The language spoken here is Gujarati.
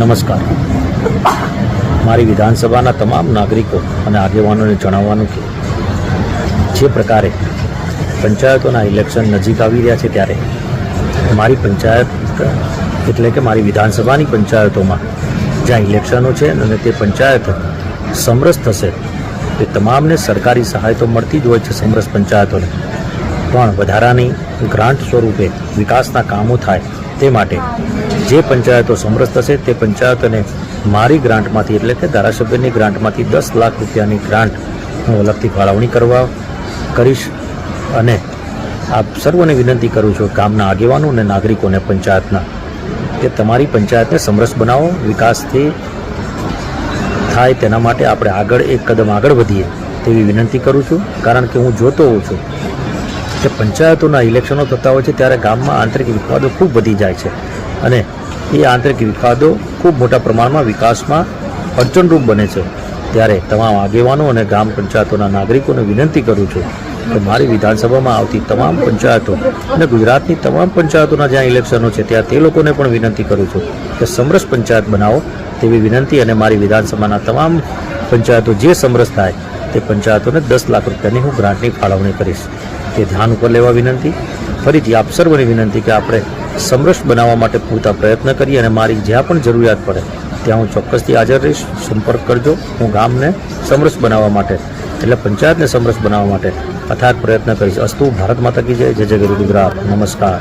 નમસ્કાર. મારી વિધાનસભાના તમામ નાગરિકો અને આગેવાનોને જણાવવાનું કે જે પ્રકારે પંચાયતોના ઇલેક્શન નજીક આવી રહ્યા છે ત્યારે મારી પંચાયત એટલે કે મારી વિધાનસભાની પંચાયતોમાં જ્યાં ઇલેક્શનો છે અને તે પંચાયત સમરસ થશે, તે તમામને સરકારી સહાય તો મળતી જ હોય છે સમરસ પંચાયતોને. પણ વધારાની ગ્રાન્ટ સ્વરૂપે વિકાસના કામો થાય તે માટે જે પંચાયતો સમરસ થશે તે પંચાયતોને મારી ગ્રાન્ટમાંથી એટલે કે ધારાસભ્યની ગ્રાન્ટમાંથી દસ લાખ રૂપિયાની ગ્રાન્ટ હું અલગથી ફાળવણી કરવા કરીશ અને આપ સર્વને વિનંતી કરું છું ગામના આગેવાનો અને નાગરિકોને પંચાયતના કે તમારી પંચાયતને સમરસ બનાવો, વિકાસથી થાય તેના માટે આપણે આગળ એક કદમ આગળ વધીએ તેવી વિનંતી કરું છું. કારણ કે હું જોતો હોઉં છું કે પંચાયતોના ઇલેક્શનો થતા હોય છે, ત્યારે ગામમાં આંતરિક વિખવાદો ખૂબ વધી જાય છે. અને એ આંતરિક વિખવાદો ખૂબ મોટા પ્રમાણમાં વિકાસમાં અડચણરૂપ બને છે. ત્યારે તમામ આગેવાનો અને ગ્રામ પંચાયતોના નાગરિકોને વિનંતી કરું છું કે મારી વિધાનસભામાં આવતી તમામ પંચાયતો અને ગુજરાતની તમામ પંચાયતોના જ્યાં ઇલેક્શનો છે, ત્યાં તે લોકોને પણ વિનંતી કરું છું કે સમરસ પંચાયત બનાવો. તેવી વિનંતી અને મારી વિધાનસભાના તમામ પંચાયતો જે સમરસ થાય, તે પંચાયતોને દસ લાખ રૂપિયાની હું ગ્રાન્ટની ફાળવણી કરીશ. તે ધ્યાન ઉપર લેવા વિનંતી. ફરીથી આપ સર્વની વિનંતી કે આપણે સમરસ બનાવવા માટે પૂરતા પ્રયત્ન કરીએ અને મારી જ્યાં પણ જરૂરિયાત પડે, ત્યાં હું ચોક્કસથી હાજર રહીશ. સંપર્ક કરજો. હું ગામને સમરસ બનાવવા માટે, એટલે પંચાયતને સમરસ બનાવવા માટે અથાગ પ્રયત્ન કરીશ. અસ્તુ ભારત માતા કી જય. જય જય ગુરુ ગુજરાત. નમસ્કાર.